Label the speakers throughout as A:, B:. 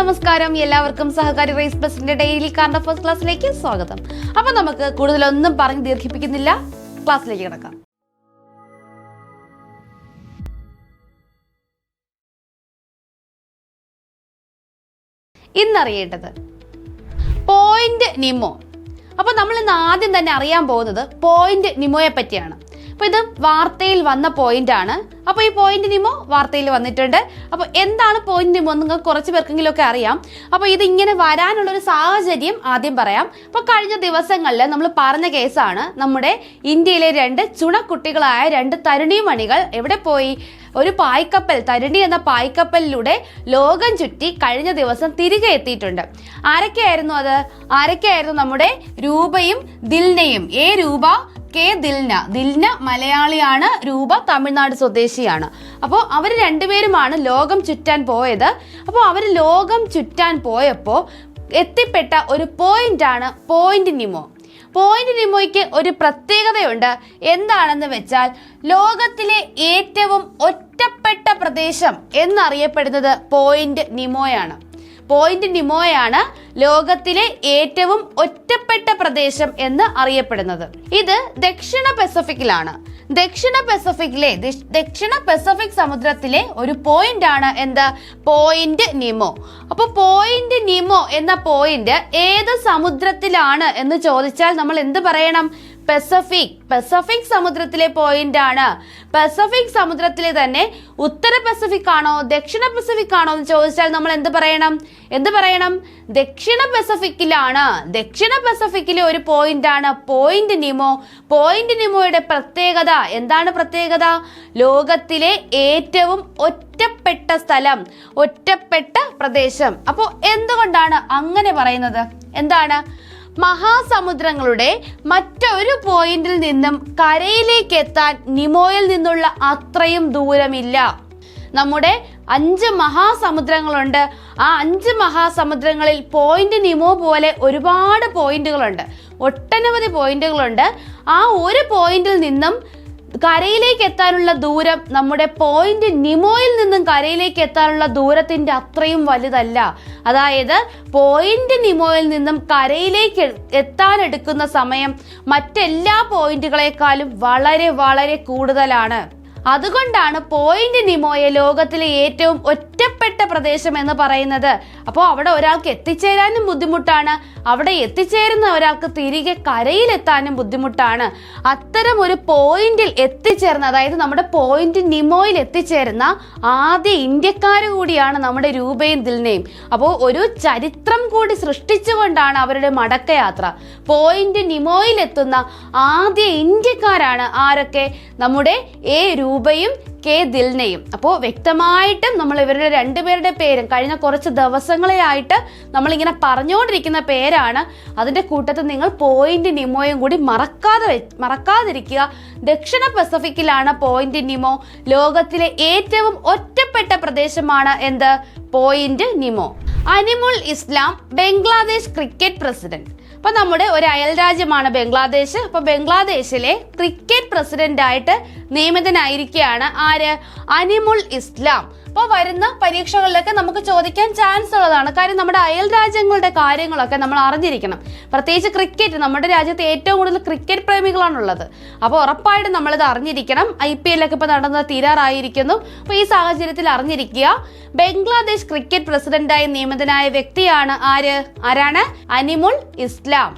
A: നമസ്കാരം. എല്ലാവർക്കും സഹകാരി റേസ് പ്ലസിന്റെ ഡെയിലി കാർഡ് ഫസ്റ്റ് ക്ലാസ്സിലേക്ക് സ്വാഗതം. അപ്പൊ നമുക്ക് കൂടുതലൊന്നും പറഞ്ഞ് ദീർഘിപ്പിക്കുന്നില്ല. ക്ലാസ്സിലേക്ക് കിടക്കാം. ഇന്നറിയേണ്ടത് പോയിന്റ് നിമോ അപ്പൊ നമ്മൾ ഇന്ന് ആദ്യം തന്നെ അറിയാൻ പോകുന്നത് പോയിന്റ് നിമോയെ പറ്റിയാണ്. അപ്പോൾ ഇത് വാർത്തയിൽ വന്ന പോയിന്റ് ആണ്. അപ്പോൾ ഈ പോയിന്റ് നിമോ വാർത്തയിൽ വന്നിട്ടുണ്ട്. അപ്പോൾ എന്താണ് പോയിന്റ് നിമോ നിങ്ങൾക്ക് കുറച്ച് പേർക്കെങ്കിലും ഒക്കെ അറിയാം. അപ്പോൾ ഇത് ഇങ്ങനെ വരാനുള്ള ഒരു സാഹചര്യം ആദ്യം പറയാം. അപ്പോൾ കഴിഞ്ഞ ദിവസങ്ങളിൽ നമ്മൾ പറഞ്ഞ കേസാണ് നമ്മുടെ ഇന്ത്യയിലെ രണ്ട് ചുണക്കുട്ടികളായ രണ്ട് തരുണിമണികൾ എവിടെ പോയി? ഒരു പായ്ക്കപ്പൽ തരുണി എന്ന പായ്ക്കപ്പലിലൂടെ ലോകം ചുറ്റി കഴിഞ്ഞ ദിവസം തിരികെ എത്തിയിട്ടുണ്ട്. ആരൊക്കെയായിരുന്നു അത്? ആരൊക്കെയായിരുന്നു നമ്മുടെ രൂപയും ദിൽനയും? ഏ രൂപ കെ ദിൽന. ദിൽന മലയാളിയാണ് രൂപ തമിഴ്നാട് സ്വദേശിയാണ്. അപ്പോൾ അവർ രണ്ടുപേരുമാണ് ലോകം ചുറ്റാൻ പോയത്. അപ്പോൾ അവർ ലോകം ചുറ്റാൻ പോയപ്പോൾ എത്തിപ്പെട്ട ഒരു പോയിന്റാണ് പോയിന്റ് നിമോ. പോയിന്റ് നിമോയ്ക്ക് ഒരു പ്രത്യേകതയുണ്ട്. എന്താണെന്ന് വെച്ചാൽ ലോകത്തിലെ ഏറ്റവും ഒറ്റപ്പെട്ട പ്രദേശം എന്നറിയപ്പെടുന്നത് പോയിന്റ് നിമോയാണ്. പോയിന്റ് നിമോയാണ് ലോകത്തിലെ ഏറ്റവും ഒറ്റപ്പെട്ട പ്രദേശം എന്ന് അറിയപ്പെടുന്നത്. ഇത് ദക്ഷിണ പസഫിക്കിലാണ്. ദക്ഷിണ പസഫിക്കിലെ ദക്ഷ- ദക്ഷിണ പസഫിക് സമുദ്രത്തിലെ ഒരു പോയിന്റ് ആണ് എന്ത്? Point Nemo. അപ്പൊ പോയിന്റ് നിമോ എന്ന പോയിന്റ് ഏത് സമുദ്രത്തിലാണ് എന്ന് ചോദിച്ചാൽ നമ്മൾ എന്ത് പറയണം? പസഫിക് പസഫിക് സമുദ്രത്തിലെ പോയിന്റ് ആണ്. പസഫിക് സമുദ്രത്തിലെ തന്നെ ഉത്തര പസഫിക് ആണോ ദക്ഷിണ പസഫിക് ആണോ എന്ന് ചോദിച്ചാൽ നമ്മൾ എന്ത് പറയണം? എന്ത് പറയണം? ദക്ഷിണ പസഫിക്കിലാണ് ദക്ഷിണ പസഫിക്കിലെ ഒരു പോയിന്റ് ആണ്. പോയിന്റ് നിമോ പോയിന്റ് നിമോയുടെ പ്രത്യേകത. എന്താണ് പ്രത്യേകത? ലോകത്തിലെ ഏറ്റവും ഒറ്റപ്പെട്ട സ്ഥലം ഒറ്റപ്പെട്ട പ്രദേശം. അപ്പോൾ എന്തുകൊണ്ടാണ് അങ്ങനെ പറയുന്നത്? എന്താണ്? മഹാസമുദ്രങ്ങളുടെ മറ്റൊരു പോയിന്റിൽ നിന്നും കരയിലേക്ക് എത്താൻ നിമോയിൽ നിന്നുള്ള അത്രയും ദൂരമില്ല. നമ്മുടെ അഞ്ച് മഹാസമുദ്രങ്ങളുണ്ട്. ആ അഞ്ച് മഹാസമുദ്രങ്ങളിൽ പോയിന്റ് നിമോ പോലെ ഒരുപാട് പോയിന്റുകളുണ്ട്. ഒട്ടനവധി പോയിന്റുകളുണ്ട്. ആ ഒരു പോയിന്റിൽ നിന്നും കരയിലേക്ക് എത്താനുള്ള ദൂരം നമ്മുടെ പോയിന്റ് നിമോയിൽ നിന്നും കരയിലേക്ക് എത്താനുള്ള ദൂരത്തിന്റെ അത്രയും വലുതല്ല. അതായത് പോയിന്റ് നിമോയിൽ നിന്നും കരയിലേക്ക് എത്താൻ എടുക്കുന്ന സമയം മറ്റെല്ലാ പോയിന്റുകളെക്കാളും വളരെ വളരെ കൂടുതലാണ്. അതുകൊണ്ടാണ് പോയിന്റ് നിമോയെ ലോകത്തിലെ ഏറ്റവും ഒറ്റപ്പെട്ട പ്രദേശം എന്ന് പറയുന്നത്. അപ്പോൾ അവിടെ ഒരാൾക്ക് എത്തിച്ചേരാനും ബുദ്ധിമുട്ടാണ്. അവിടെ എത്തിച്ചേരുന്ന ഒരാൾക്ക് തിരികെ കരയിലെത്താനും ബുദ്ധിമുട്ടാണ്. അത്തരം ഒരു പോയിന്റിൽ എത്തിച്ചേർന്ന അതായത് നമ്മുടെ പോയിന്റ് നിമോയിൽ എത്തിച്ചേരുന്ന ആദ്യ ഇന്ത്യക്കാർ കൂടിയാണ് നമ്മുടെ രൂപയും ദിൽനയും അപ്പോൾ ഒരു ചരിത്രം കൂടി സൃഷ്ടിച്ചുകൊണ്ടാണ് അവരുടെ മടക്കയാത്ര. പോയിന്റ് നിമോയിൽ എത്തുന്ന ആദ്യ ഇന്ത്യക്കാരാണ് ആരൊക്കെ? നമ്മുടെ എ രൂപയും കെ ദിൽനയും. അപ്പോൾ വ്യക്തമായിട്ടും നമ്മൾ ഇവരുടെ രണ്ടുപേരുടെ പേരും കഴിഞ്ഞ കുറച്ച് ദിവസങ്ങളിലായിട്ട് നമ്മളിങ്ങനെ പറഞ്ഞുകൊണ്ടിരിക്കുന്ന പേരാണ്. അതിന്റെ കൂട്ടത്തിൽ നിങ്ങൾ പോയിന്റ് നിമോയും കൂടി മറക്കാതെ മറക്കാതിരിക്കുക. ദക്ഷിണ പസഫിക്കിലാണ് പോയിന്റ് നിമോ. ലോകത്തിലെ ഏറ്റവും ഒറ്റപ്പെട്ട പ്രദേശമാണ് എന്ത്? Point Nemo. Aminul Islam Bangladesh cricket president. അപ്പൊ നമ്മുടെ ഒരു അയൽ രാജ്യമാണ് ബംഗ്ലാദേശ്. അപ്പൊ ബംഗ്ലാദേശിലെ ക്രിക്കറ്റ് പ്രസിഡന്റ് ആയിട്ട് നിയമിതനായിരിക്കുകയാണ് ആര്? അനിമുൾ ഇസ്ലാം. അപ്പോൾ വരുന്ന പരീക്ഷകളിലൊക്കെ നമുക്ക് ചോദിക്കാൻ ചാൻസ് ഉള്ളതാണ്. കാര്യം നമ്മുടെ അയൽ രാജ്യങ്ങളുടെ കാര്യങ്ങളൊക്കെ നമ്മൾ അറിഞ്ഞിരിക്കണം. പ്രത്യേകിച്ച് ക്രിക്കറ്റ് നമ്മുടെ രാജ്യത്ത് ഏറ്റവും കൂടുതൽ ക്രിക്കറ്റ് പ്രേമികളാണുള്ളത്. അപ്പോൾ ഉറപ്പായിട്ടും നമ്മളിത് അറിഞ്ഞിരിക്കണം. ഐ പി എല്ലൊക്കെ ഇപ്പോൾ നടന്നത് തീരാറായിരിക്കുന്നു. അപ്പോൾ ഈ സാഹചര്യത്തിൽ അറിഞ്ഞിരിക്കുക. ബംഗ്ലാദേശ് ക്രിക്കറ്റ് പ്രസിഡന്റായി നിയമിതനായ വ്യക്തിയാണ് ആര്? ആരാണ്? അനിമുൾ ഇസ്ലാം.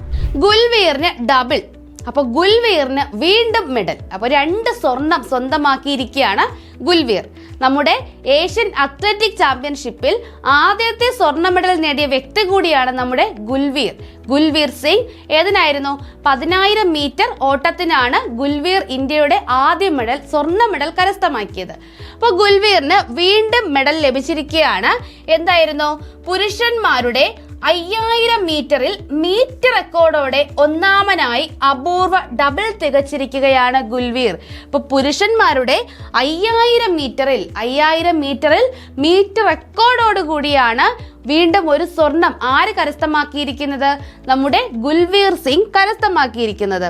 A: ഗുൽവീറിന് ഡബിൾ അപ്പോൾ ഗുൽവീറിന് വീണ്ടും മെഡൽ അപ്പോൾ രണ്ട് സ്വർണം സ്വന്തമാക്കിയിരിക്കുകയാണ് ഗുൽവീർ. നമ്മുടെ ഏഷ്യൻ അത്ലറ്റിക് ചാമ്പ്യൻഷിപ്പിൽ ആദ്യത്തെ സ്വർണ മെഡൽ നേടിയ വ്യക്തി കൂടിയാണ് നമ്മുടെ ഗുൽവീർ. ഗുൽവീർ സിംഗ് ഏതിനായിരുന്നു? പതിനായിരം മീറ്റർ ഓട്ടത്തിനാണ് ഗുൽവീർ ഇന്ത്യയുടെ ആദ്യ മെഡൽ സ്വർണ മെഡൽ കരസ്ഥമാക്കിയത്. അപ്പോൾ ഗുൽവീറിന് വീണ്ടും മെഡൽ ലഭിച്ചിരിക്കുകയാണ്. എന്തായിരുന്നു? പുരുഷന്മാരുടെ അയ്യായിരം മീറ്ററിൽ മീറ്റർ റെക്കോർഡോടെ ഒന്നാമനായി അപൂർവ ഡബിൾ തികച്ചിരിക്കുകയാണ് ഗുൽവീർ. ഇപ്പൊ പുരുഷന്മാരുടെ അയ്യായിരം മീറ്ററിൽ അയ്യായിരം മീറ്ററിൽ മീറ്റർ റെക്കോർഡോട് കൂടിയാണ് വീണ്ടും ഒരു സ്വർണം ആര് കരസ്ഥമാക്കിയിരിക്കുന്നത്? നമ്മുടെ ഗുൽവീർ സിംഗ് കരസ്ഥമാക്കിയിരിക്കുന്നത്.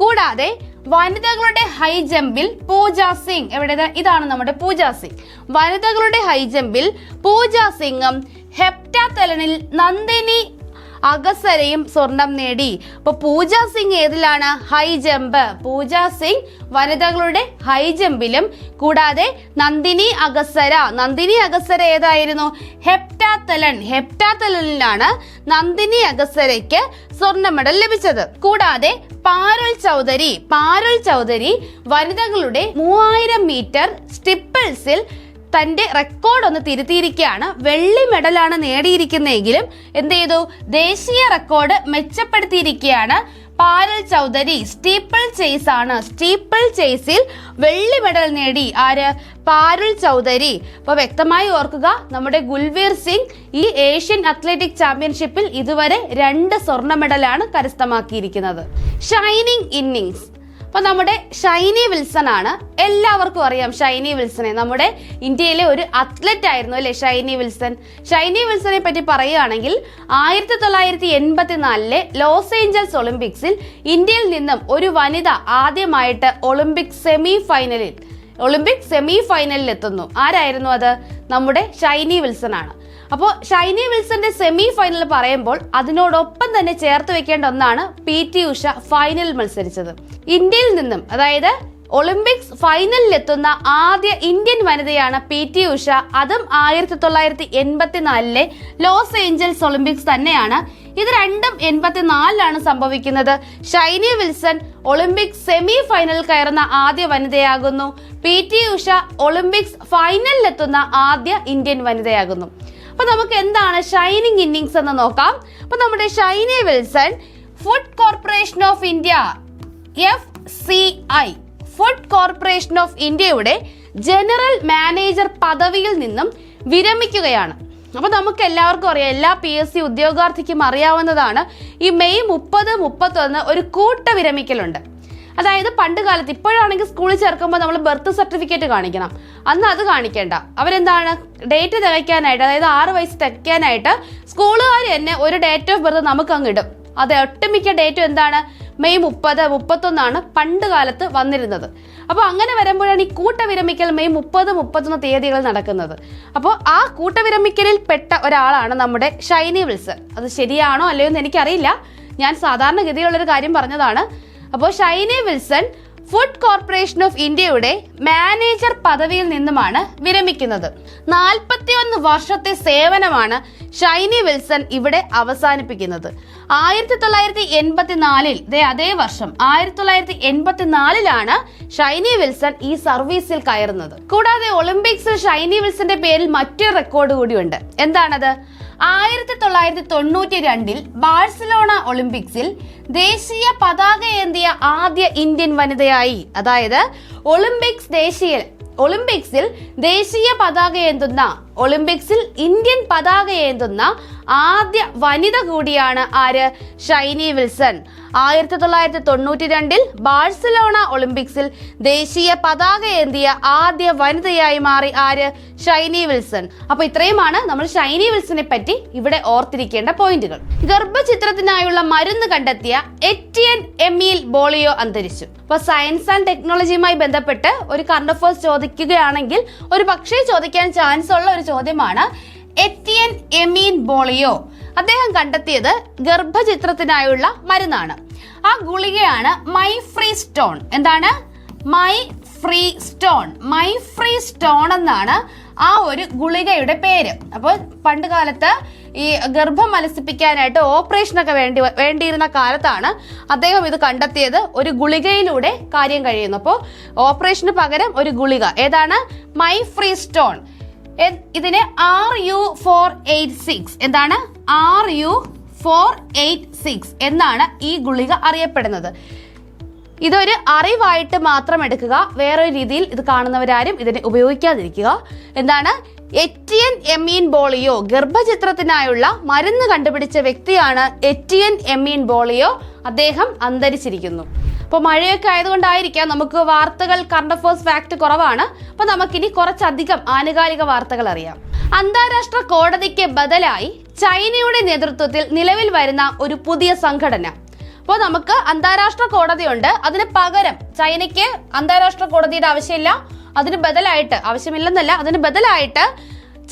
A: കൂടാതെ വനിതകളുടെ ഹൈ ജമ്പിൽ പൂജ സിംഗ്. എവിടെ ഇതാണ് നമ്മുടെ പൂജ സിംഗ്. വനിതകളുടെ ഹൈ ജമ്പിൽ പൂജ സിംഗും ഹെപ്റ്റാത്തലനിൽ നന്ദിനി അഗസരയും സ്വർണം നേടി. ഇപ്പൊ പൂജ സിംഗ് ഏതിലാണ്? High jump. പൂജ സിംഗ് വനിതകളുടെ ഹൈ ജമ്പിലും കൂടാതെ നന്ദിനി അഗസര. നന്ദിനി അഗസര ഏതായിരുന്നു? ഹെപ്റ്റാത്തലൺ ഹെപ്റ്റാത്തലണിലാണ് നന്ദിനി അഗസരയ്ക്ക് സ്വർണ മെഡൽ ലഭിച്ചത്. കൂടാതെ പാരുൾ ചൗധരി. പാരുൾ ചൗധരി വനിതകളുടെ മൂവായിരം മീറ്റർ സ്റ്റിപ്പിൾസിൽ തന്റെ റെക്കോർഡ് ഒന്ന് തിരുത്തിയിരിക്കുകയാണ്. വെള്ളി മെഡലാണ് നേടിയിരിക്കുന്നതെങ്കിലും എന്ത് ചെയ്തു? ദേശീയ റെക്കോർഡ് മെച്ചപ്പെടുത്തിയിരിക്കുകയാണ്. പാരൽ ചൗധരി സ്റ്റീപ്പിൾ ചേസ് ആണ്. സ്റ്റീപ്പിൾ ചേസിൽ വെള്ളി മെഡൽ നേടി. ആര്? പാരുൾ ചൗധരി. അപ്പോൾ വ്യക്തമായി ഓർക്കുക നമ്മുടെ ഗുൽവീർ സിംഗ് ഈ ഏഷ്യൻ അത്ലറ്റിക് ചാമ്പ്യൻഷിപ്പിൽ ഇതുവരെ രണ്ട് സ്വർണ മെഡലാണ് കരസ്ഥമാക്കിയിരിക്കുന്നത്. ഷൈനിങ് ഇന്നിങ്സ് അപ്പൊ നമ്മുടെ ഷൈനി വിൽസൺ ആണ്. എല്ലാവർക്കും അറിയാം ഷൈനി വിൽസനെ. നമ്മുടെ ഇന്ത്യയിലെ ഒരു അത്ലറ്റ് ആയിരുന്നു അല്ലെ ഷൈനി വിൽസൺ? ഷൈനി വിൽസനെ പറ്റി പറയുകയാണെങ്കിൽ ആയിരത്തി തൊള്ളായിരത്തി എൺപത്തിനാലിലെ ലോസ് ഏഞ്ചൽസ് ഒളിമ്പിക്സിൽ ഇന്ത്യയിൽ നിന്നും ഒരു വനിത ആദ്യമായിട്ട് ഒളിമ്പിക് സെമി ഫൈനലിൽ ഒളിമ്പിക് സെമി ഫൈനലിൽ എത്തുന്നു. ആരായിരുന്നു അത്? നമ്മുടെ ഷൈനി വിൽസൺ ആണ്. അപ്പോൾ ഷൈനി വിൽസന്റെ സെമി ഫൈനൽ പറയുമ്പോൾ അതിനോടൊപ്പം തന്നെ ചേർത്ത് വെക്കേണ്ട ഒന്നാണ് പി ടി ഉഷ ഫൈനൽ മത്സരിച്ചത്. ഇന്ത്യയിൽ നിന്നും അതായത് ഒളിമ്പിക്സ് ഫൈനലിൽ എത്തുന്ന ആദ്യ ഇന്ത്യൻ വനിതയാണ് പി ടി ഉഷ. അതും ആയിരത്തി തൊള്ളായിരത്തി എൺപത്തിനാലിലെ ലോസ് ഏഞ്ചൽസ് ഒളിമ്പിക്സ് തന്നെയാണ്. ഇത് രണ്ടും എൺപത്തിനാലിലാണ് സംഭവിക്കുന്നത്. Shiny Wilson Olympics semi final കയറുന്ന ആദ്യ വനിതയാകുന്നു. പി ടി ഉഷ ഒളിമ്പിക്സ് ഫൈനലിലെത്തുന്ന ആദ്യ ഇന്ത്യൻ വനിതയാകുന്നു. അപ്പൊ നമുക്ക് എന്താണ് ഷൈനിങ് ഇന്നിങ്സ് എന്ന് നോക്കാം. അപ്പൊ നമ്മുടെ Shiny Wilson food corporation of India F C I food corporation of ഇന്ത്യയുടെ ജനറൽ മാനേജർ പദവിയിൽ നിന്നും വിരമിക്കുകയാണ്. അപ്പൊ നമുക്ക് എല്ലാവർക്കും അറിയാം എല്ലാ പി എസ് സി ഉദ്യോഗാർത്ഥിക്കും അറിയാവുന്നതാണ് ഈ മെയ് മുപ്പത് മുപ്പത്തൊന്ന് ഒരു കൂട്ട വിരമിക്കലുണ്ട്. അതായത് പണ്ട് കാലത്ത് ഇപ്പോഴാണെങ്കിൽ സ്കൂളിൽ ചേർക്കുമ്പോൾ നമ്മൾ ബർത്ത് സർട്ടിഫിക്കറ്റ് കാണിക്കണം. അന്ന് അത് കാണിക്കേണ്ട. അവരെന്താണ്? ഡേറ്റ് തികയ്ക്കാനായിട്ട് അതായത് ആറ് വയസ്സ് തികയ്ക്കാനായിട്ട് സ്കൂളുകാർ തന്നെ ഒരു ഡേറ്റ് ഓഫ് ബർത്ത് നമുക്ക് അങ്ങ് ഇടും. അത് ഒട്ടുമിക്ക ഡേറ്റും എന്താണ്? മെയ് മുപ്പത് മുപ്പത്തൊന്നാണ് പണ്ട് കാലത്ത് വന്നിരുന്നത്. അപ്പോൾ അങ്ങനെ വരുമ്പോഴാണ് ഈ കൂട്ടവിരമിക്കൽ മെയ് മുപ്പത് മുപ്പത്തൊന്ന് തീയതികൾ നടക്കുന്നത്. അപ്പോൾ ആ കൂട്ടവിരമിക്കലിൽ പെട്ട ഒരാളാണ് നമ്മുടെ ഷൈനി വിൽസൺ. അത് ശരിയാണോ അല്ലയോ എന്ന് എനിക്കറിയില്ല. ഞാൻ സാധാരണഗതിയിലുള്ളൊരു കാര്യം പറഞ്ഞതാണ്. അപ്പോൾ Shiny Wilson food corporation of ഇന്ത്യയുടെ മാനേജർ പദവിയിൽ നിന്നുമാണ് വിരമിക്കുന്നത്. നാൽപ്പത്തിയൊന്ന് വർഷത്തെ സേവനമാണ് ഷൈനി വിൽസൺ ഇവിടെ അവസാനിപ്പിക്കുന്നത്. ആയിരത്തി തൊള്ളായിരത്തി എൺപത്തിനാലിൽ അതേ വർഷം ആയിരത്തി തൊള്ളായിരത്തി എൺപത്തിനാലിലാണ് ഷൈനി വിൽസൺ ഈ സർവീസിൽ കയറുന്നത്. കൂടാതെ ഒളിമ്പിക്സിൽ ഷൈനി വിൽസന്റെ പേരിൽ മറ്റൊരു റെക്കോർഡ് കൂടിയുണ്ട്. എന്താണത്? ആയിരത്തി തൊള്ളായിരത്തി തൊണ്ണൂറ്റി രണ്ടിൽ ബാഴ്സലോണ ഒളിമ്പിക്സിൽ ദേശീയ പതാക ഏന്തിയ ആദ്യ ഇന്ത്യൻ വനിതയായി അതായത് ഒളിമ്പിക്സ് ദേശീയ ഒളിമ്പിക്സിൽ ദേശീയ പതാക ഏന്തുന്ന ഒളിമ്പിക്സിൽ ഇന്ത്യൻ പതാക ഏന്തുന്ന ആദ്യ വനിത കൂടിയാണ് ആര്? ഷൈനി വിൽസൺ. ആയിരത്തി തൊള്ളായിരത്തി തൊണ്ണൂറ്റി രണ്ടിൽ ബാഴ്സലോണ ഒളിമ്പിക്സിൽ ദേശീയ പതാക ഏന്തിയ ആദ്യ വനിതയായി മാറി ആര്? ഷൈനി വിൽസൺ. അപ്പൊ ഇത്രയുമാണ് നമ്മൾ ഷൈനി വിൽസനെ പറ്റി ഇവിടെ ഓർത്തിരിക്കേണ്ട പോയിന്റുകൾ. ഗർഭചിത്രത്തിനായുള്ള മരുന്ന് കണ്ടെത്തിയ എറ്റിയൻ എമിൽ ബോളിയോ അന്തരിച്ചു. അപ്പൊ സയൻസ് ആൻഡ് ടെക്നോളജിയുമായി ബന്ധപ്പെട്ട് ഒരു കറണ്ട് അഫേഴ്സ് ചോദിക്കുകയാണെങ്കിൽ ഒരു പക്ഷേ ചോദിക്കാൻ ചാൻസ് ഉള്ള ഒരു ചോദ്യമാണ് എറ്റിയൻ എമീൻ ബോളിയോ അദ്ദേഹം കണ്ടെത്തിയത് ഗർഭചിത്രത്തിനായുള്ള മരുന്നാണ്. ആ ഗുളികയാണ് മൈ ഫ്രീ സ്റ്റോൺ. എന്താണ്? Mifepristone. Mifepristone എന്നാണ് ആ ഒരു ഗുളികയുടെ പേര്. അപ്പോൾ പണ്ട് കാലത്ത് ഈ ഗർഭം മലസിപ്പിക്കാനായിട്ട് ഓപ്പറേഷനൊക്കെ വേണ്ടി വേണ്ടിയിരുന്ന കാലത്താണ് അദ്ദേഹം ഇത് കണ്ടെത്തിയത്. ഒരു ഗുളികയിലൂടെ കാര്യം കഴിയുന്നു. അപ്പോൾ ഓപ്പറേഷന് പകരം ഒരു ഗുളിക. ഏതാണ്? Mifepristone. ഇതിന് R U four eight six. എന്താണ്? R U four eight six എന്നാണ് ഈ ഗുളിക അറിയപ്പെടുന്നത്. ഇതൊരു അറിവായിട്ട് മാത്രം എടുക്കുക. വേറൊരു രീതിയിൽ ഇത് കാണുന്നവരാരും ഇതിനെ ഉപയോഗിക്കാതിരിക്കുക. എന്താണ്? എറ്റിയൻ എമീൻ ബോളിയോ ഗർഭചിത്രത്തിനായുള്ള മരുന്ന് കണ്ടുപിടിച്ച വ്യക്തിയാണ് എറ്റിയൻ എമീൻ ബോളിയോ. അദ്ദേഹം അന്തരിച്ചിരിക്കുന്നു. അപ്പോൾ മഴയൊക്കെ ആയതുകൊണ്ടായിരിക്കാം നമുക്ക് വാർത്തകൾ കറണ്ട് അഫേഴ്സ് ഫാക്ട് കുറവാണ്. അപ്പോൾ നമുക്കിനി കുറച്ചധികം ആനുകാലിക വാർത്തകൾ അറിയാം. അന്താരാഷ്ട്ര കോടതിക്ക് ബദലായി ചൈനയുടെ നേതൃത്വത്തിൽ നിലവിൽ വരുന്ന ഒരു പുതിയ സംഘടന. അപ്പോൾ നമുക്ക് അന്താരാഷ്ട്ര കോടതിയുണ്ട്. അതിന് പകരം ചൈനയ്ക്ക് അന്താരാഷ്ട്ര കോടതിയുടെ ആവശ്യമില്ല. അതിന് ബദലായിട്ട് ആവശ്യമില്ലെന്നല്ല അതിന് ബദലായിട്ട്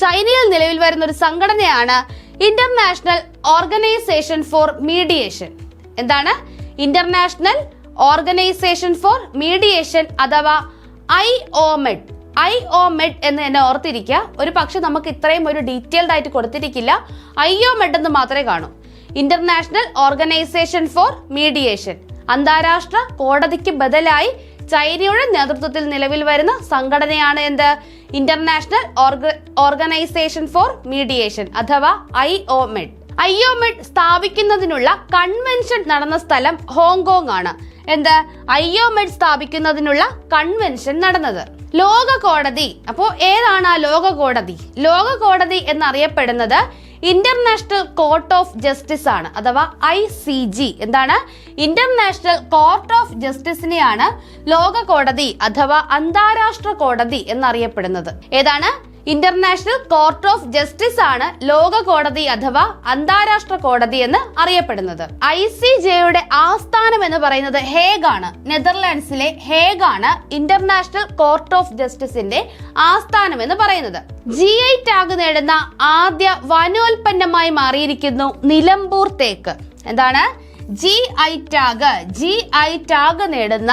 A: ചൈനയിൽ നിലവിൽ വരുന്ന ഒരു സംഘടനയാണ് ഇന്റർനാഷണൽ ഓർഗനൈസേഷൻ ഫോർ മീഡിയേഷൻ എന്താണ്? ഇന്റർനാഷണൽ ഓർഗനൈസേഷൻ ഫോർ മീഡിയേഷൻ അഥവാ I O Med I O Med എന്ന് തന്നെ ഓർത്തിരിക്കുക. ഒരു പക്ഷെ നമുക്ക് ഇത്രയും ഒരു ഡീറ്റെയിൽഡ് ആയിട്ട് കൊടുത്തിരിക്കില്ല. ഐ ഒ മെഡ് എന്ന് മാത്രമേ കാണൂ. International organisation for mediation. അന്താരാഷ്ട്ര കോടതിക്ക് ബദലായി ചൈനയുടെ നേതൃത്വത്തിൽ നിലവിൽ വരുന്ന സംഘടനയാണ് എന്ത്? ഇന്റർനാഷണൽ ഓർഗനൈസേഷൻ ഫോർ മീഡിയേഷൻ അഥവാ I O Med. I O Med സ്ഥാപിക്കുന്നതിനുള്ള കൺവെൻഷൻ നടന്ന സ്ഥലം ഹോങ്കോങ് ആണ്. എന്ത്? ഐ ഒ മെഡ് സ്ഥാപിക്കുന്നതിനുള്ള കൺവെൻഷൻ നടന്നത്. ലോക കോടതി അപ്പോ ഏതാണ് ആ ലോക കോടതി ലോക കോടതി എന്നറിയപ്പെടുന്നത് ഇന്റർനാഷണൽ കോർട്ട് ഓഫ് ജസ്റ്റിസ് ആണ് അഥവാ ഐ സി ജി എന്താണ്? ഇന്റർനാഷണൽ കോർട്ട് ഓഫ് ജസ്റ്റിസിനെയാണ് ലോക കോടതി അഥവാ അന്താരാഷ്ട്ര കോടതി എന്നറിയപ്പെടുന്നത്. ഏതാണ്? ഇന്റർനാഷണൽ കോർട്ട് ഓഫ് ജസ്റ്റിസ് ആണ് ലോക കോടതി അഥവാ അന്താരാഷ്ട്ര കോടതി എന്ന് അറിയപ്പെടുന്നത്. ഐ സി ജെയുടെ ആസ്ഥാനം എന്ന് പറയുന്നത് ഹേഗ് ആണ് നെതർലാൻഡ്സിലെ ഹേഗ് ആണ് ഇന്റർനാഷണൽ കോർട്ട് ഓഫ് ജസ്റ്റിസിന്റെ ആസ്ഥാനം എന്ന് പറയുന്നത്. ജി ഐ ടാഗ് നേടുന്ന ആദ്യ വനോൽപ്പന്നമായി മാറിയിരിക്കുന്നു നിലമ്പൂർ തേക്ക്. എന്താണ്? G I tag G I tag നേടുന്ന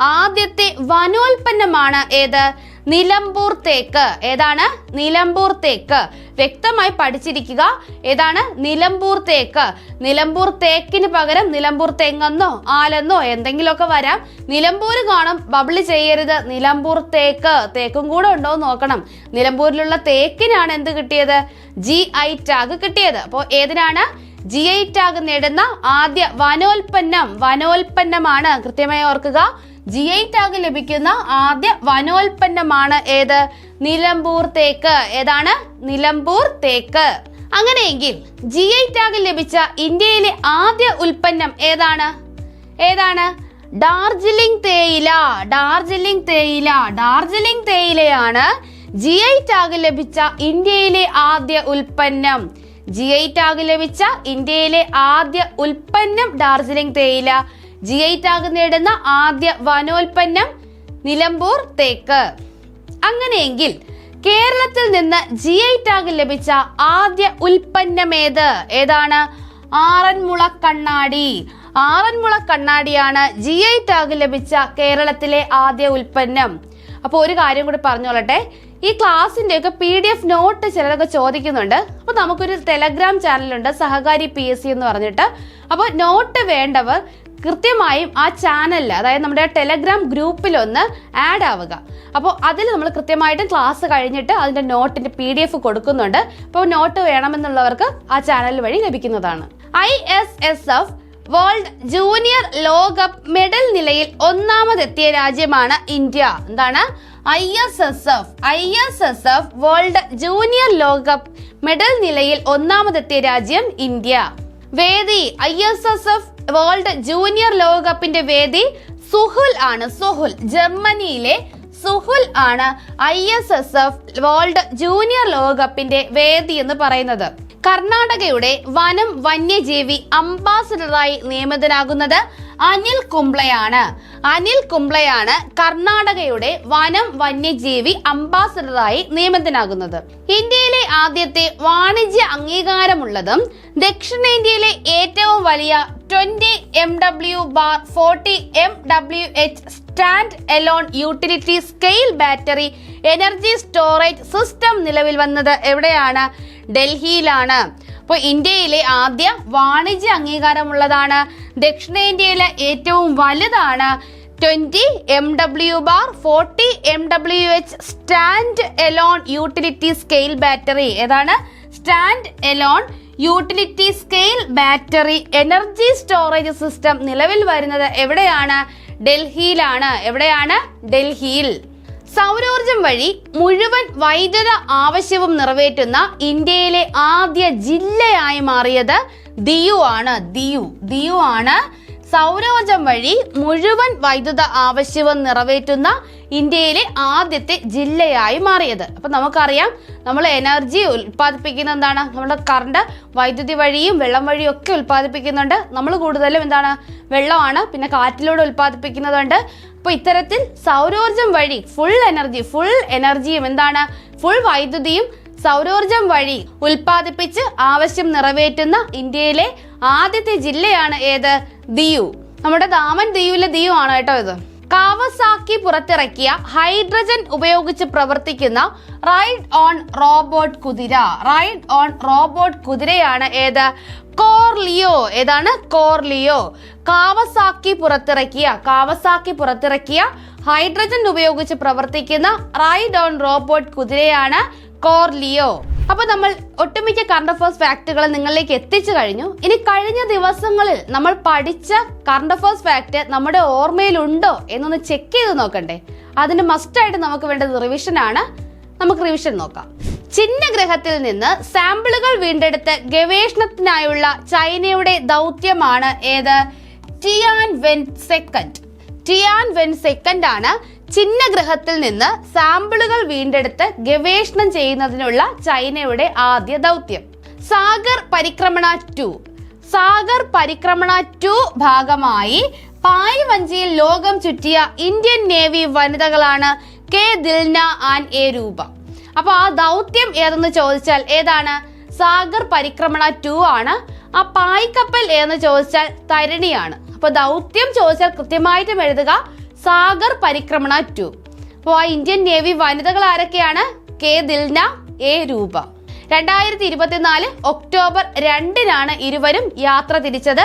A: ആദ്യത്തെ വനോൽപ്പന്നമാണ് ഏത്? നിലമ്പൂർ തേക്ക്. ഏതാണ്? നിലമ്പൂർ തേക്ക്. വ്യക്തമായി പഠിച്ചിരിക്കുക. ഏതാണ്? നിലമ്പൂർ തേക്ക്. നിലമ്പൂർ തേക്കിന് പകരം നിലമ്പൂർ തെങ്ങെന്നോ ആലെന്നോ എന്തെങ്കിലുമൊക്കെ വരാം. നിലമ്പൂർ കാണും. ബബിൾ ചെയ്യരുത്. നിലമ്പൂർ തേക്ക്. തേക്കും കൂടെ ഉണ്ടോ നോക്കണം. നിലമ്പൂരിലുള്ള തേക്കിനാണ് എന്ത് കിട്ടിയത്? ജി ഐ ടാഗ് കിട്ടിയത്. അപ്പോൾ ഏതിനാണ്? ജി ഐ ടാഗ് നേടുന്ന ആദ്യ വനോൽപ്പന്നം. വനോൽപ്പന്നമാണ്. കൃത്യമായി ഓർക്കുക. ജി ഐ ടാഗ് ലഭിക്കുന്ന ആദ്യ വനോൽപ്പന്നമാണ് ഏത്? നിലമ്പൂർ തേക്ക്. ഏതാണ്? നിലമ്പൂർ തേക്ക്. അങ്ങനെയെങ്കിൽ ജി ഐ ടാഗ് ലഭിച്ച ഇന്ത്യയിലെ ആദ്യ ഉൽപ്പന്നം ഏതാണ്? ഏതാണ്? ഡാർജിലിംഗ് തേയില. ഡാർജിലിംഗ് തേയില. ഡാർജിലിംഗ് തേയിലയാണ് ജി ഐ ടാഗ് ലഭിച്ച ഇന്ത്യയിലെ ആദ്യ ഉൽപ്പന്നം. ജി ഐ ടാഗ് ലഭിച്ച ഇന്ത്യയിലെ ആദ്യ ഉൽപ്പന്നം ഡാർജിലിംഗ് തേയില. ജി ഐ ടാഗ് നേടുന്ന ആദ്യ വനോൽപ്പന്നം നിലമ്പൂർ തേക്ക്. അങ്ങനെയെങ്കിൽ കേരളത്തിൽ നിന്ന് ജി ഐ ടാഗ് ലഭിച്ച ആദ്യ ഉൽപ്പന്നം ഏത് ഏതാണ്? ആറന്മുള കണ്ണാടി. ആറന്മുള കണ്ണാടിയാണ് ജി ഐ ടാഗ് ലഭിച്ച കേരളത്തിലെ ആദ്യ ഉൽപ്പന്നം. അപ്പോൾ ഒരു കാര്യം കൂടി പറഞ്ഞോളട്ടെ. ഈ ക്ലാസ്സിന്റെ ഒക്കെ പി ഡി എഫ് നോട്ട് ചിലരൊക്കെ ചോദിക്കുന്നുണ്ട്. അപ്പോൾ നമുക്കൊരു ടെലഗ്രാം ചാനലുണ്ട് സഹകാരി പി എസ് സി എന്ന് പറഞ്ഞിട്ട്. അപ്പോൾ നോട്ട് വേണ്ടവർ കൃത്യമായും ആ ചാനലിൽ അതായത് നമ്മുടെ ടെലഗ്രാം ഗ്രൂപ്പിലൊന്ന് ആഡ് ആവുക. അപ്പോൾ അതിൽ നമ്മൾ കൃത്യമായിട്ടും ക്ലാസ് കഴിഞ്ഞിട്ട് അതിന്റെ നോട്ടിന്റെ പി ഡി എഫ് കൊടുക്കുന്നുണ്ട്. അപ്പോൾ നോട്ട് വേണമെന്നുള്ളവർക്ക് ആ ചാനൽ വഴി ലഭിക്കുന്നതാണ്. I S S F world junior ലോകകപ്പ് മെഡൽ നിലയിൽ ഒന്നാമതെത്തിയ രാജ്യമാണ് ഇന്ത്യ. എന്താണ്? I S S F I S S F world junior ലോകകപ്പ് മെഡൽ നിലയിൽ ഒന്നാമതെത്തിയ രാജ്യം ഇന്ത്യ. വേദി I S S F world junior ലോകകപ്പിന്റെ വേദി സുഹുൽ ആണ്. സുഹുൽ ജർമ്മനിയിലെ സുഹുൽ ആണ് I S S F world junior ലോകകപ്പിന്റെ വേദി എന്ന് പറയുന്നത്. കർണാടകയുടെ വനം വന്യജീവി അംബാസിഡറായി നിയമിതനാകുന്നത് അനിൽ കുംബ്ലയാണ് അനിൽ കുംബ്ലയാണ് കർണാടകയുടെ വനം വന്യജീവി അംബാസഡറായി നിയമിതനാകുന്നത്. ഇന്ത്യയിലെ ആദ്യത്തെ വാണിജ്യ അംഗീകാരമുള്ളതും ദക്ഷിണേന്ത്യയിലെ ഏറ്റവും വലിയ twenty M W bar forty M W H standalone utility scale battery energy storage system നിലവിൽ വന്നത് എവിടെയാണ്? ഡൽഹിയിലാണ്. അപ്പോൾ ഇന്ത്യയിലെ ആദ്യ വാണിജ്യ അംഗീകാരമുള്ളതാണ്. ദക്ഷിണേന്ത്യയിലെ ഏറ്റവും വലുതാണ്. Twenty M W bar forty M W H standalone utility scale battery. ഏതാണ്? Standalone utility scale battery. Energy storage system നിലവിൽ വരുന്നത് എവിടെയാണ്? ഡൽഹിയിലാണ്. എവിടെയാണ്? ഡൽഹിയിൽ. സൗരോർജം വഴി മുഴുവൻ വൈദ്യുത ആവശ്യവും നിറവേറ്റുന്ന ഇന്ത്യയിലെ ആദ്യ ജില്ലയായി മാറിയത് ദിയു ആണ്. ദിയു. ദിയു ആണ് സൗരോർജം വഴി മുഴുവൻ വൈദ്യുത ആവശ്യവും നിറവേറ്റുന്ന ഇന്ത്യയിലെ ആദ്യത്തെ ജില്ലയായി മാറിയത്. അപ്പൊ നമുക്കറിയാം നമ്മൾ എനർജി ഉൽപ്പാദിപ്പിക്കുന്ന എന്താണ്? നമ്മുടെ കറണ്ട് വൈദ്യുതി വഴിയും വെള്ളം വഴിയും ഒക്കെ ഉൽപ്പാദിപ്പിക്കുന്നുണ്ട്. നമ്മൾ കൂടുതലും എന്താണ്? വെള്ളമാണ് പിന്നെ കാറ്റിലൂടെ ഉൽപ്പാദിപ്പിക്കുന്നതുണ്ട്. അപ്പോൾ ഇത്തരത്തിൽ സൗരോർജം വഴി ഫുൾ എനർജി ഫുൾ എനർജിയും എന്താണ്? ഫുൾ വൈദ്യുതിയും സൗരോർജം വഴി ഉൽപ്പാദിപ്പിച്ച് ആവശ്യം നിറവേറ്റുന്ന ഇന്ത്യയിലെ ആദ്യത്തെ ജില്ലയാണ് ഏത്? ദിയു. നമ്മുടെ ദാമൻ ദിയുവിലെ ദിയു ആണ് കേട്ടോ ഇത്. കാവസാക്കി പുറത്തിറക്കിയ ഹൈഡ്രജൻ ഉപയോഗിച്ച് പ്രവർത്തിക്കുന്ന റൈഡ് ഓൺ റോബോട്ട് കുതിര. റൈഡ് ഓൺ റോബോട്ട് കുതിരയാണ് ഏത്? കോർലിയോ. ഏതാണ്? കോർലിയോ. കാവസാക്കി പുറത്തിറക്കിയ കാവസാക്കി പുറത്തിറക്കിയ ഹൈഡ്രജൻ ഉപയോഗിച്ച് പ്രവർത്തിക്കുന്ന റൈഡ് ഓൺ റോബോട്ട് കുതിരയാണ് കോർലിയോ. അപ്പൊ നമ്മൾ ഒട്ടുമിക്ക കറണ്ട് അഫേഴ്സ് ഫാക്ടുകൾ നിങ്ങളിലേക്ക് എത്തിച്ചു കഴിഞ്ഞു. ഇനി കഴിഞ്ഞ ദിവസങ്ങളിൽ നമ്മൾ പഠിച്ച കറണ്ട് അഫേഴ്സ് ഫാക്ട് നമ്മുടെ ഓർമ്മയിലുണ്ടോ എന്നൊന്ന് ചെക്ക് ചെയ്ത് നോക്കണ്ടേ. അതിന് മസ്റ്റായിട്ട് നമുക്ക് വേണ്ടത് റിവിഷൻ ആണ്. നമുക്ക് റിവിഷൻ നോക്കാം. ചിഹ്നഗ്രഹത്തിൽ നിന്ന് സാമ്പിളുകൾ വീണ്ടെടുത്ത് ഗവേഷണത്തിനായുള്ള ചൈനയുടെ ദൗത്യമാണ് ഏത്? Tianwen second Tianwen second ആണ് ചിഹ്നഗ്രഹത്തിൽ നിന്ന് സാമ്പിളുകൾ വീണ്ടെടുത്ത് ഗവേഷണം ചെയ്യുന്നതിനുള്ള ചൈനയുടെ ആദ്യ ദൗത്യം. സാഗർ പരിക്രമണ ടു. സാഗർ പരിക്രമണ ടു ഭാഗമായി പായ് വഞ്ചിയിൽ ലോകം ചുറ്റിയ Indian navy വനിതകളാണ് K Dilna and A Roopa. അപ്പോൾ ആ ദൗത്യം ഏതെന്ന് ചോദിച്ചാൽ ഏതാണ്? സാഗർ പരിക്രമണ ടു ആണ്. ആ പായ്ക്കപ്പൽ ഏതെന്ന് ചോദിച്ചാൽ തരണിയാണ്. അപ്പോൾ ദൗത്യം ചോദിച്ചാൽ കൃത്യമായിട്ടും എഴുതുക. സാഗർ പരിക്രമണ ടു. അപ്പോൾ ആ ഇന്ത്യൻ നേവി വനിതകൾ ആരൊക്കെയാണ്? കെ ദിൽന എ രൂപ. രണ്ടായിരത്തി ഇരുപത്തിനാല് ഒക്ടോബർ രണ്ടിനാണ് ഇരുവരും യാത്ര തിരിച്ചത്.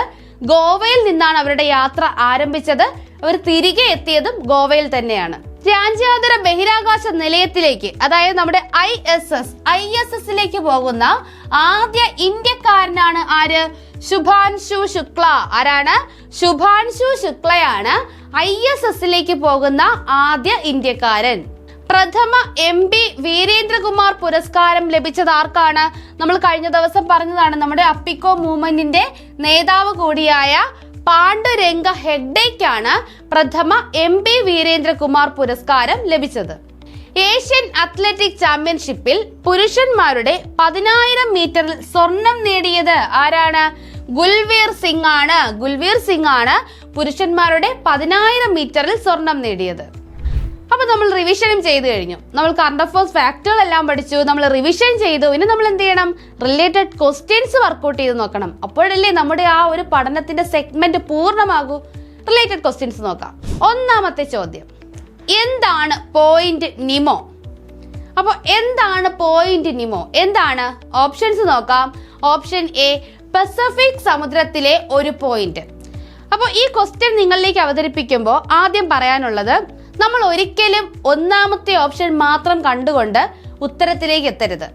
A: ഗോവയിൽ നിന്നാണ് അവരുടെ യാത്ര ആരംഭിച്ചത്. അവർ തിരികെ എത്തിയതും ഗോവയിൽ തന്നെയാണ്. രാജ്യാന്തര ബഹിരാകാശ നിലയത്തിലേക്ക് അതായത് നമ്മുടെ I S S I S എസിലേക്ക് പോകുന്ന ആദ്യ ഇന്ത്യക്കാരനാണ് ആര്? ശുഭാൻശു ശുക്ല. ആരാണ്? ശുഭാൻഷു ശുക്ലയാണ് ഐ എസ് എസിലേക്ക് പോകുന്ന ആദ്യ ഇന്ത്യക്കാരൻ. പ്രഥമ എം പി വീരേന്ദ്രകുമാർ പുരസ്കാരം ലഭിച്ചത് ആർക്കാണ്? നമ്മൾ കഴിഞ്ഞ ദിവസം പറഞ്ഞതാണ് നമ്മുടെ അപ്പിക്കോ മൂവ്മെന്റിന്റെ നേതാവ് കൂടിയായ പാണ്ഡുരംഗ ഹെഗ്ഡേക്കാണ് പ്രഥമ എം പി വീരേന്ദ്രകുമാർ പുരസ്കാരം ലഭിച്ചത്. ഏഷ്യൻ അത്ലറ്റിക് ചാമ്പ്യൻഷിപ്പിൽ പുരുഷന്മാരുടെ പതിനായിരം മീറ്ററിൽ സ്വർണം നേടിയത് ആരാണ്? ഗുൽവീർ സിംഗ് ആണ് ഗുൽവീർ സിംഗ് ആണ് പുരുഷന്മാരുടെ പതിനായിരം മീറ്ററിൽ സ്വർണം നേടിയത്. അപ്പൊ നമ്മൾ റിവിഷനും ചെയ്തു കഴിഞ്ഞു. നമ്മൾ കറണ്ട് അഫേഴ്സ് ഫാക്ടുകളെല്ലാം പഠിച്ചു. നമ്മൾ റിവിഷൻ ചെയ്തു. ഇനി നമ്മൾ എന്ത് ചെയ്യണം? റിലേറ്റഡ് ക്വസ്റ്റ്യൻസ് വർക്കൗട്ട് ചെയ്ത് നോക്കണം. അപ്പോഴല്ലേ നമ്മുടെ ആ ഒരു പഠനത്തിന്റെ സെഗ്മെന്റ് പൂർണമാകൂ. റിലേറ്റഡ് ക്വസ്റ്റ്യൻസ് നോക്കാം. ഒന്നാമത്തെ ചോദ്യം. എന്താണ് പോയിന്റ് നിമോ അപ്പോൾ എന്താണ് പോയിന്റ് നിമോ എന്താണ്? ഓപ്ഷൻസ് നോക്കാം. ഓപ്ഷൻ എ പസഫിക് സമുദ്രത്തിലെ ഒരു പോയിന്റ് അപ്പോൾ ഈ ക്വസ്റ്റ്യൻ നിങ്ങളിലേക്ക് അവതരിപ്പിക്കുമ്പോൾ ആദ്യം പറയാനുള്ളത് നമ്മൾ ഒരിക്കലും ഒന്നാമത്തെ ഓപ്ഷൻ മാത്രം കണ്ടുകൊണ്ട് ഉത്തരത്തിലേക്ക് എത്തരുത്.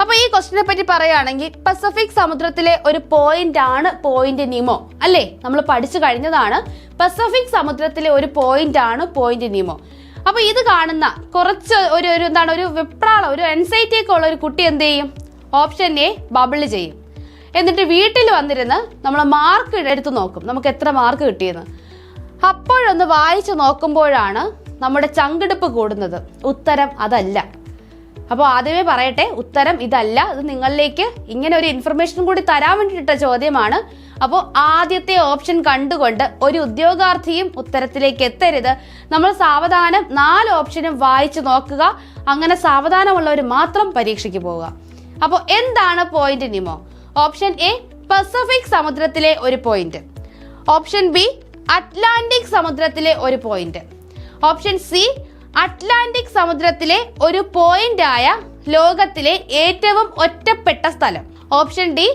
A: അപ്പോൾ ഈ ക്വസ്റ്റിനെ പറ്റി പറയുകയാണെങ്കിൽ പസഫിക് സമുദ്രത്തിലെ ഒരു പോയിന്റ് ആണ് പോയിന്റ് നിമോ അല്ലേ? നമ്മൾ പഠിച്ചു കഴിഞ്ഞതാണ്. പസഫിക് സമുദ്രത്തിലെ ഒരു പോയിന്റ് ആണ് പോയിന്റ് നിമോ അപ്പൊ ഇത് കാണുന്ന കുറച്ച് ഒരു ഒരു എന്താണ് ഒരു വിപ്രാളം ഒരു എൻസൈറ്റി ഒക്കെ ഉള്ള ഒരു കുട്ടി എന്ത് ചെയ്യും? ഓപ്ഷൻ എ ബബിൾ ചെയ്യും. എന്നിട്ട് വീട്ടിൽ വന്നിരുന്ന് നമ്മൾ മാർക്ക് എടുത്ത് നോക്കും. നമുക്ക് എത്ര മാർക്ക് കിട്ടിയെന്ന്. അപ്പോഴൊന്ന് വായിച്ചു നോക്കുമ്പോഴാണ് നമ്മുടെ ചങ്കെടുപ്പ് കൂടുന്നത്. ഉത്തരം അതല്ല. അപ്പോൾ ആദ്യമേ പറയട്ടെ ഉത്തരം ഇതല്ല. ഇത് നിങ്ങളിലേക്ക് ഇങ്ങനെ ഒരു ഇൻഫർമേഷൻ കൂടി തരാൻ വേണ്ടിയിട്ട ചോദ്യമാണ്. അപ്പോൾ ആദ്യത്തെ ഓപ്ഷൻ കണ്ടുകൊണ്ട് ഒരു ഉദ്യോഗാർത്ഥിയും ഉത്തരത്തിലേക്ക് എത്തരുത്. നമ്മൾ സാവധാനം നാല് ഓപ്ഷനും വായിച്ചു നോക്കുക. അങ്ങനെ സാവധാനമുള്ളവർ മാത്രം പരീക്ഷയ്ക്ക് പോവുക. അപ്പോൾ എന്താണ് point Nemo? Option A Pacific സമുദ്രത്തിലെ ഒരു പോയിന്റ് ഓപ്ഷൻ ബി അറ്റ്ലാന്റിക് സമുദ്രത്തിലെ ഒരു പോയിന്റ് ഓപ്ഷൻ സി അറ്റ്ലാന്റിക് സമുദ്രത്തിലെ ഒരു പോയിന്റ് ആയ ലോകത്തിലെ ഏറ്റവും ഒറ്റപ്പെട്ട സ്ഥലം. ഓപ്ഷൻ ഡി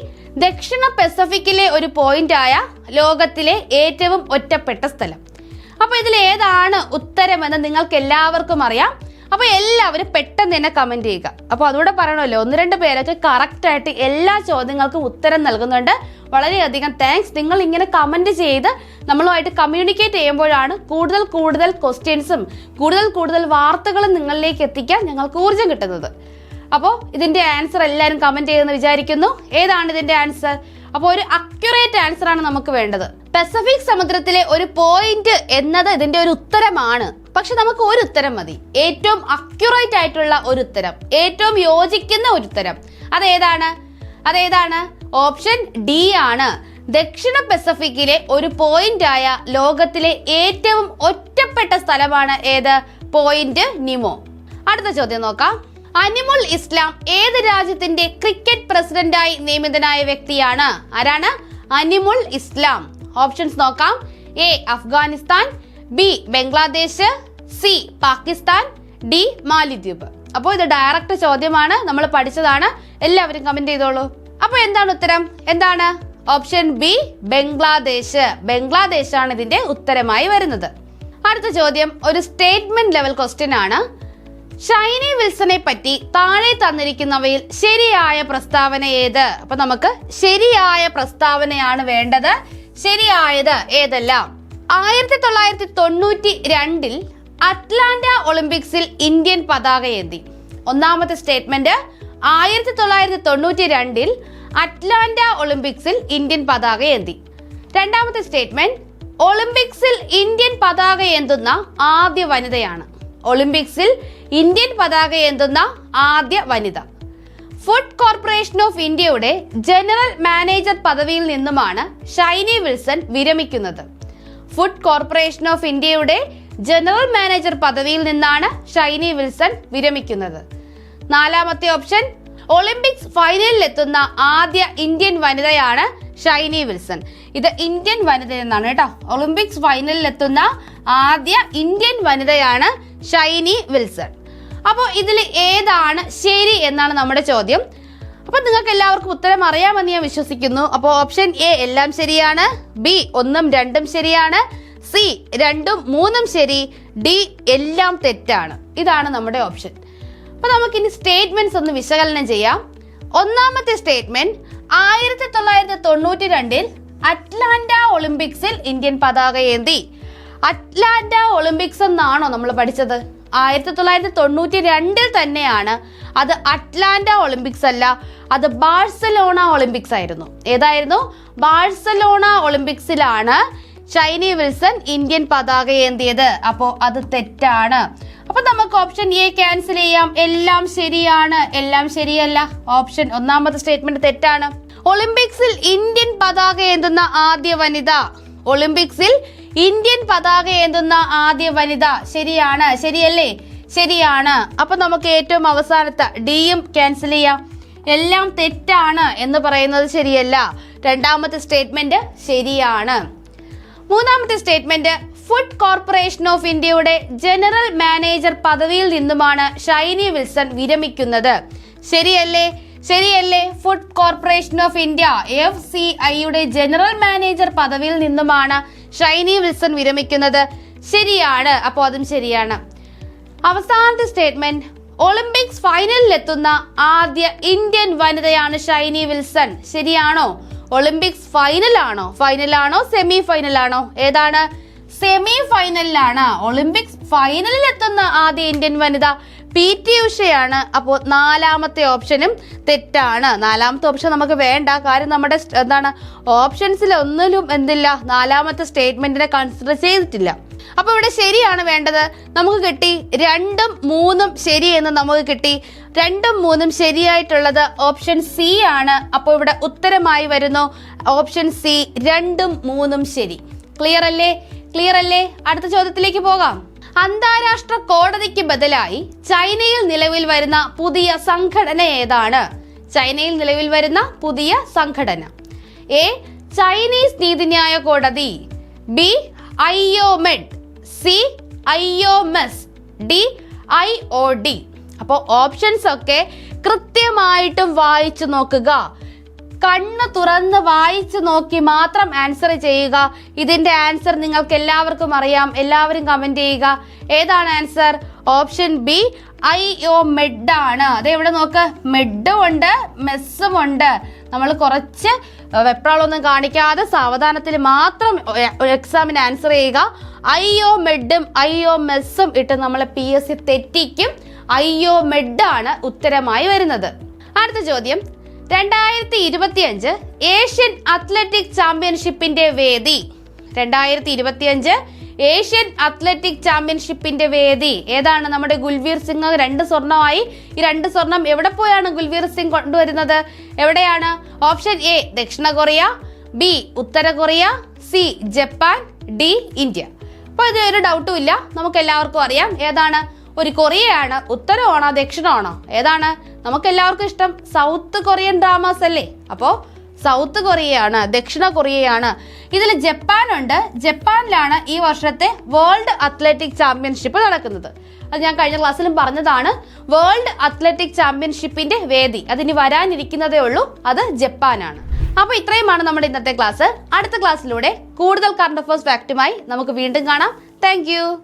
A: ദക്ഷിണ പെസഫിക്കിലെ ഒരു പോയിന്റ് ആയ ലോകത്തിലെ ഏറ്റവും ഒറ്റപ്പെട്ട സ്ഥലം. അപ്പൊ ഇതിൽ ഏതാണ് ഉത്തരമെന്ന് നിങ്ങൾക്ക് എല്ലാവർക്കും അറിയാം. അപ്പൊ എല്ലാവരും പെട്ടെന്ന് തന്നെ കമന്റ് ചെയ്യുക. അപ്പോൾ അതുകൂടെ പറയണമല്ലോ ഒന്ന് രണ്ട് പേരൊക്കെ കറക്റ്റ് ആയിട്ട് എല്ലാ ചോദ്യങ്ങൾക്കും ഉത്തരം നൽകുന്നുണ്ട്. വളരെയധികം താങ്ക്സ് നിങ്ങൾ ഇങ്ങനെ കമന്റ് ചെയ്ത് നമ്മളുമായിട്ട് കമ്മ്യൂണിക്കേറ്റ് ചെയ്യുമ്പോഴാണ് കൂടുതൽ കൂടുതൽ ക്വസ്റ്റ്യൻസും കൂടുതൽ കൂടുതൽ വാർത്തകളും നിങ്ങളിലേക്ക് എത്തിക്കാൻ ഞങ്ങൾക്ക് ഊർജം കിട്ടുന്നത്. അപ്പോൾ ഇതിന്റെ ആൻസർ എല്ലാവരും കമന്റ് ചെയ്യുമെന്ന് വിചാരിക്കുന്നു. ഏതാണ് ഇതിന്റെ ആൻസർ അപ്പോൾ ഒരു അക്യുറേറ്റ് ആൻസർ ആണ് നമുക്ക് വേണ്ടത്. പസഫിക് സമുദ്രത്തിലെ ഒരു പോയിന്റ് എന്നത് ഇതിന്റെ ഒരു ഉത്തരമാണ്. പക്ഷെ നമുക്ക് ഒരു ഉത്തരം മതി. ഏറ്റവും അക്യുറേറ്റ് ആയിട്ടുള്ള ഒരു ഉത്തരം. ഏറ്റവും യോജിക്കുന്ന ഒരു ഉത്തരം. അതേതാണ്? അതേതാണ്? ഓപ്ഷൻ ഡി ആണ്. ദക്ഷിണ പസഫിക്കിലെ ഒരു പോയിന്റ് ആയ ലോകത്തിലെ ഏറ്റവും ഒറ്റപ്പെട്ട സ്ഥലമാണ് ഏത്? പോയിന്റ് നിമോ അടുത്ത ചോദ്യം നോക്കാം. അനിമുൽ ഇസ്ലാം ഏത് രാജ്യത്തിന്റെ ക്രിക്കറ്റ് പ്രസിഡന്റായി നിയമിതനായ വ്യക്തിയാണ്? ആരാണ്? അനിമുൽ ഇസ്ലാം. ഓപ്ഷൻസ് നോക്കാം. A Afghanistan B Bangladesh C Pakistan D മാലിദ്വീപ്. അപ്പോൾ ഇത് ഡയറക്റ്റ് ചോദ്യമാണ്. നമ്മൾ പഠിച്ചതാണ്. എല്ലാവരും കമന്റ് ചെയ്തോളൂ. അപ്പോൾ എന്താണ് ഉത്തരം? എന്താണ്? Option B Bangladesh. ബംഗ്ലാദേശ് ആണ് ഇതിന്റെ ഉത്തരമായി വരുന്നത്. അടുത്ത ചോദ്യം. ഒരു സ്റ്റേറ്റ്മെന്റ് ലെവൽ ക്വസ്റ്റ്യൻ ആണ്. ഷൈനി വിൽസനെ പറ്റി താഴെ തന്നിരിക്കുന്നവയിൽ ശരിയായ പ്രസ്താവന ഏത്? അപ്പൊ നമുക്ക് ശരിയായ പ്രസ്താവനയാണ് വേണ്ടത്. ശരിയായത് ഏതെല്ലാം? ആയിരത്തി തൊള്ളായിരത്തി തൊണ്ണൂറ്റി രണ്ടിൽ അറ്റ്ലാന്റ ഒളിമ്പിക്സിൽ ഇന്ത്യൻ പതാക ഏന്തി. ഒന്നാമത്തെ സ്റ്റേറ്റ്മെന്റ് ആയിരത്തി തൊള്ളായിരത്തി തൊണ്ണൂറ്റി രണ്ടിൽ അറ്റ്ലാന്റ ഒളിമ്പിക്സിൽ ഇന്ത്യൻ പതാക ഏന്തി. രണ്ടാമത്തെ സ്റ്റേറ്റ്മെന്റ് ഒളിമ്പിക്സിൽ ഇന്ത്യൻ പതാക ഏന്തുന്ന ആദ്യ വനിതയാണ്. ഒളിമ്പിക്സിൽ ഇന്ത്യൻ പതാക ഏന്തുന്ന ആദ്യ വനിത. ഫുഡ് കോർപ്പറേഷൻ ഓഫ് ഇന്ത്യയുടെ ജനറൽ മാനേജർ പദവിയിൽ നിന്നുമാണ് ഷൈനി വിൽസൺ വിരമിക്കുന്നത്. ഫുഡ് കോർപ്പറേഷൻ ഓഫ് ഇന്ത്യയുടെ ജനറൽ മാനേജർ പദവിയിൽ നിന്നാണ് ഷൈനി വിൽസൺ വിരമിക്കുന്നത്. നാലാമത്തെ ഓപ്ഷൻ ഒളിമ്പിക്സ് ഫൈനലിൽ എത്തുന്ന ആദ്യ ഇന്ത്യൻ വനിതയാണ് ഷൈനി വിൽസൺ. ഇത് ഇന്ത്യൻ വനിത എന്നാണ് കേട്ടോ. ഒളിമ്പിക്സ് ഫൈനലിൽ എത്തുന്ന ആദ്യ ഇന്ത്യൻ വനിതയാണ് ഷൈനി വിൽസൺ. അപ്പോൾ ഇതിൽ ഏതാണ് ശരി എന്നാണ് നമ്മുടെ ചോദ്യം. അപ്പോൾ നിങ്ങൾക്ക് എല്ലാവർക്കും ഉത്തരം അറിയാമെന്ന് ഞാൻ വിശ്വസിക്കുന്നു. അപ്പോൾ ഓപ്ഷൻ എ എല്ലാം ശരിയാണ് ബി ഒന്നും രണ്ടും ശരിയാണ് സി രണ്ടും മൂന്നും ശരി ഡി എല്ലാം തെറ്റാണ്. ഇതാണ് നമ്മുടെ ഓപ്ഷൻ. അപ്പോൾ നമുക്കിനി സ്റ്റേറ്റ്മെന്റ്സ് ഒന്ന് വിശകലനം ചെയ്യാം. ഒന്നാമത്തെ സ്റ്റേറ്റ്മെന്റ് ആയിരത്തി തൊള്ളായിരത്തി തൊണ്ണൂറ്റി രണ്ടിൽ അറ്റ്ലാന്റ ഒളിമ്പിക്സിൽ ഇന്ത്യൻ പതാക ഏന്തി അറ്റ്ലാന്റ ഒളിമ്പിക്സ് എന്നാണോ നമ്മൾ പഠിച്ചത്? ആയിരത്തി തൊള്ളായിരത്തി തൊണ്ണൂറ്റി രണ്ടിൽ തന്നെയാണ് അത് അറ്റ്ലാന്റ ഒളിമ്പിക്സ് അല്ല അത് ബാഴ്സലോണ ഒളിമ്പിക്സ് ആയിരുന്നു. ഏതായിരുന്നു? ബാഴ്സലോണ ഒളിമ്പിക്സിലാണ് ചൈനി വിൽസൺ ഇന്ത്യൻ പതാക ഏന്തിയത്. അപ്പോൾ അത് തെറ്റാണ്. അപ്പൊ നമുക്ക് ഓപ്ഷൻ എ ക്യാൻസൽ ചെയ്യാം. എല്ലാം ശരിയാണ്. എല്ലാം ശരിയല്ല. ഓപ്ഷൻ ഒന്നാമത്തെ സ്റ്റേറ്റ്മെന്റ് തെറ്റാണ്. ഒളിമ്പിക്സിൽ ഇന്ത്യൻ പതാക ഏന്തുന്ന ആദ്യ വനിത ഒളിമ്പിക്സിൽ ഇന്ത്യൻ പതാക ഏന്തുന്ന ആദ്യ വനിത ശരിയാണ്? ശരിയല്ലേ? ശരിയാണ്. അപ്പൊ നമുക്ക് ഏറ്റവും അവസാനത്തെ ഡിയും ക്യാൻസൽ ചെയ്യാം. എല്ലാം തെറ്റാണ് എന്ന് പറയുന്നത് ശരിയല്ല. രണ്ടാമത്തെ സ്റ്റേറ്റ്മെന്റ് ശരിയാണ്. മൂന്നാമത്തെ സ്റ്റേറ്റ്മെന്റ് ഫുഡ് കോർപ്പറേഷൻ ഓഫ് ഇന്ത്യയുടെ ജനറൽ മാനേജർ പദവിയിൽ നിന്നുമാണ് ഷൈനി വിൽസൺ വിരമിക്കുന്നത്. ശരിയല്ലേ? ശരിയല്ലേ? Food corporation of India F C ഐയുടെ ജനറൽ മാനേജർ പദവിയിൽ നിന്നുമാണ് ഷൈനി വിൽസൺ വിരമിക്കുന്നത്. ശരിയാണ്. അപ്പോൾ അതും ശരിയാണ്. അവസാനത്തെ സ്റ്റേറ്റ്മെന്റ് ഒളിമ്പിക്സ് ഫൈനലിൽ എത്തുന്ന ആദ്യ ഇന്ത്യൻ വനിതയാണ് ഷൈനി വിൽസൺ. ശരിയാണോ? ഒളിമ്പിക്സ് ഫൈനലാണോ ഫൈനലാണോ സെമി ഫൈനലാണോ ഏതാണ്? സെമി ഫൈനലിലാണ് ഒളിമ്പിക്സ് ഫൈനലിൽ എത്തുന്ന ആദ്യ ഇന്ത്യൻ വനിത പി ടി ഉഷയാണ് അപ്പോൾ നാലാമത്തെ ഓപ്ഷനും തെറ്റാണ്. നാലാമത്തെ ഓപ്ഷൻ നമുക്ക് വേണ്ട. കാര്യം നമ്മുടെ എന്താണ് ഓപ്ഷൻസിൽ ഒന്നിലും എന്തില്ല. നാലാമത്തെ സ്റ്റേറ്റ്മെന്റിനെ കൺസിഡർ ചെയ്തിട്ടില്ല. അപ്പൊ ഇവിടെ ശരിയാണ് വേണ്ടത്. നമുക്ക് കിട്ടി രണ്ടും മൂന്നും ശരി എന്ന് നമുക്ക് കിട്ടി. രണ്ടും മൂന്നും ശരിയായിട്ടുള്ളത് ഓപ്ഷൻ സി ആണ്. അപ്പോൾ ഇവിടെ ഉത്തരമായി വരുന്നു ഓപ്ഷൻ സി രണ്ടും മൂന്നും ശരി. ക്ലിയർ അല്ലേ? ക്ലിയർ അല്ലേ? അടുത്ത ചോദ്യത്തിലേക്ക് പോകാം. അന്താരാഷ്ട്ര കോടതിക്ക് ബദലായി ചൈനയിൽ നിലവിൽ വരുന്ന പുതിയ സംഘടന ഏതാണ്? ചൈനയിൽ നിലവിൽ വരുന്ന പുതിയ സംഘടന. എ ചൈനീസ് നീതിന്യായ കോടതി. B I O Med C I O Mes D I O D. അപ്പോൾ ഓപ്ഷൻസ് ഒക്കെ കൃത്യമായിട്ടും വായിച്ചു നോക്കുക. കണ്ണ് തുറന്ന് വായിച്ചു നോക്കി മാത്രം ആൻസർ ചെയ്യുക. ഇതിന്റെ ആൻസർ നിങ്ങൾക്ക് എല്ലാവർക്കും അറിയാം. എല്ലാവരും കമന്റ് ചെയ്യുക. ഏതാണ് answer option B I O Med ആണ്. അതെ ഇവിടെ നോക്ക്. മെഡും ഉണ്ട് മെസ്സും ഉണ്ട്. നമ്മൾ കുറച്ച് വെപ്രാളൊന്നും കാണിക്കാതെ സാവധാനത്തിൽ മാത്രം എക്സാമിന് ആൻസർ ചെയ്യുക. ഐ ഒ മെഡും ഐ ഒ മെസ്സും ഇട്ട് നമ്മളെ പി എസ് സി തെറ്റിക്കും. ഐ ഒ മെഡ് ആണ് ഉത്തരമായി വരുന്നത്. അടുത്ത ചോദ്യം. രണ്ടായിരത്തി ഇരുപത്തിയഞ്ച് ഏഷ്യൻ അത്ലറ്റിക് ചാമ്പ്യൻഷിപ്പിന്റെ വേദി. രണ്ടായിരത്തി ഇരുപത്തിയഞ്ച് ഏഷ്യൻ അത്ലറ്റിക് ചാമ്പ്യൻഷിപ്പിന്റെ വേദി. ഏതാണ് നമ്മുടെ ഗുൽവീർ സിംഗ്? രണ്ട് സ്വർണമായി. ഈ രണ്ട് സ്വർണം എവിടെ പോയാണ് ഗുൽവീർ സിംഗ് കൊണ്ടുവരുന്നത്? എവിടെയാണ്? ഓപ്ഷൻ എ ദക്ഷിണ കൊറിയ ബി ഉത്തര Korea C Japan D India. അപ്പോൾ ഇത് ഒരു ഡൗട്ടും ഇല്ല. നമുക്ക് എല്ലാവർക്കും അറിയാം. ഏതാണ്? ഒരു കൊറിയയാണ് ഉത്തരമാണോ ദക്ഷിണമാണോ? ഏതാണ്? നമുക്ക് എല്ലാവർക്കും ഇഷ്ടം സൗത്ത് കൊറിയൻ ഡ്രാമാസ് അല്ലേ? അപ്പോ സൗത്ത് കൊറിയയാണ് ദക്ഷിണ കൊറിയയാണ്. ഇതിൽ ജപ്പാനുണ്ട്. ജപ്പാനിലാണ് ഈ വർഷത്തെ വേൾഡ് അത്ലറ്റിക് ചാമ്പ്യൻഷിപ്പ് നടക്കുന്നത്. അത് ഞാൻ കഴിഞ്ഞ ക്ലാസ്സിലും പറഞ്ഞതാണ്. വേൾഡ് അത്ലറ്റിക് ചാമ്പ്യൻഷിപ്പിന്റെ വേദി. അതിന് വരാനിരിക്കുന്നതേ ഉള്ളൂ. അത് ജപ്പാനാണ്. അപ്പോൾ ഇത്രയുമാണ് നമ്മുടെ ഇന്നത്തെ ക്ലാസ്. അടുത്ത ക്ലാസ്സിലൂടെ കൂടുതൽ കറണ്ട് അഫേഴ്സ് ഫാക്റ്റുമായി നമുക്ക് വീണ്ടും കാണാം. താങ്ക്